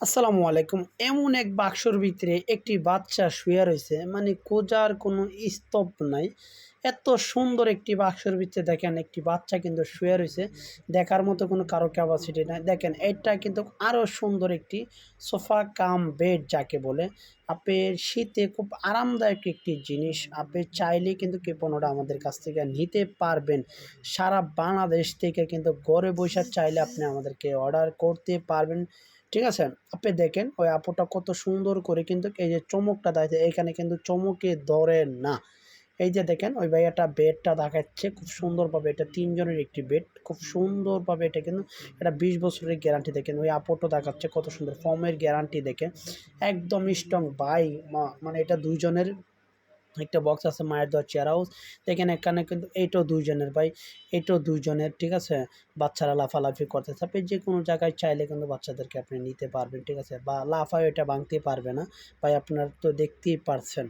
আসসালামু আলাইকুম। এমন এক বাক্সর ভিতরে একটি বাচ্চা শুয়ে রয়েছে মানে কোজার কোনো স্তব নাই। এত সুন্দর একটি বাক্সর ভিতরে দেখেন একটি বাচ্চা কিন্তু শুয়ে রয়েছে। দেখার মতো কোনো কারও ক্যাপাসিটি নাই। দেখেন, এটা কিন্তু আরও সুন্দর একটি সোফা কাম বেড যাকে বলে। আপনি শীতে খুব আরামদায়ক একটি জিনিস। আপনি চাইলে কিন্তু পণ্যটা আমাদের কাছ থেকে নিতে পারবেন। সারা বাংলাদেশ থেকে কিন্তু ঘরে বসে চাইলে আপনি আমাদেরকে অর্ডার করতে পারবেন। ঠিক আছে? আপনি দেখেন ওই আপুটা কত সুন্দর করে কিন্তু এই যে চমকটা দেয় এখানে কিন্তু চমকে ধরে না। এই যে দেখেন, ওই ভাইয়াটা বেডটা দেখাচ্ছে খুব সুন্দরভাবে। এটা তিনজনের একটি বেড, খুব সুন্দরভাবে এটা কিন্তু এটা বিশ বছরের গ্যারান্টি দেখেন। ওই আপোটো দেখাচ্ছে কত সুন্দর। ফর্মের গ্যারান্টি দেখে একদম স্ট্রং বাই মানে এটা দুইজনের একটা বক্স আছে মায়ের দেওয়া চেয়ার হাউস দেখেন এখানে কিন্তু এইটাও দুইজনের ভাই এটাও দুইজনের, ঠিক আছে? বাচ্চারা লাফালাফি করতে থাকবে যে কোনো জায়গায় চাইলে কিন্তু বাচ্চাদেরকে আপনি নিতে পারবেন, ঠিক আছে? বা লাফায় এটা ভাঙতে পারবে না। ভাই, আপনার তো দেখতেই পারছেন।